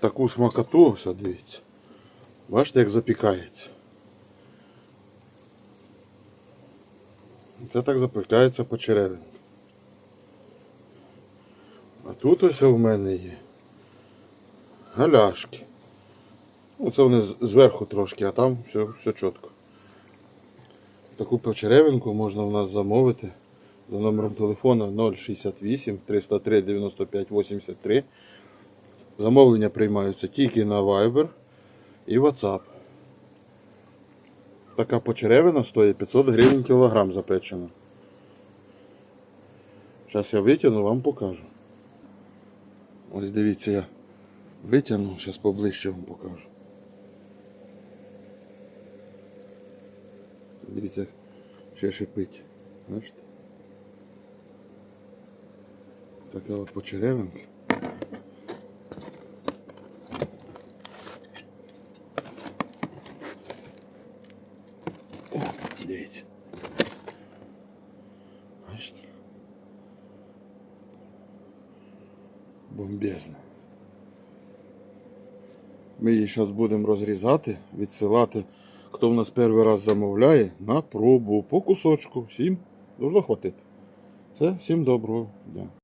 таку смакоту, ось дивіться. Бачите, як запікається. Це так запікається по черевинку. А тут ось у мене є галяшки. Ну, це вони зверху трошки, а там все, все чітко. Таку почеревинку можна у нас замовити за номером телефона 068 303 95 83. Замовлення приймаються тільки на Viber і WhatsApp. Така почеревина стоїть 500 гривень кілограм запечена. Зараз я витягну, вам покажу. Ось дивіться, я витягну, зараз поближче вам покажу. Дивіться, ще шипить. Бачите? Така от почеревинка. Дивіться. Бомбезно. Ми її зараз будемо розрізати, відсилати. Хто в нас перший раз замовляє, на пробу по кусочку. Всім должно хватити. Все, всім доброго дня.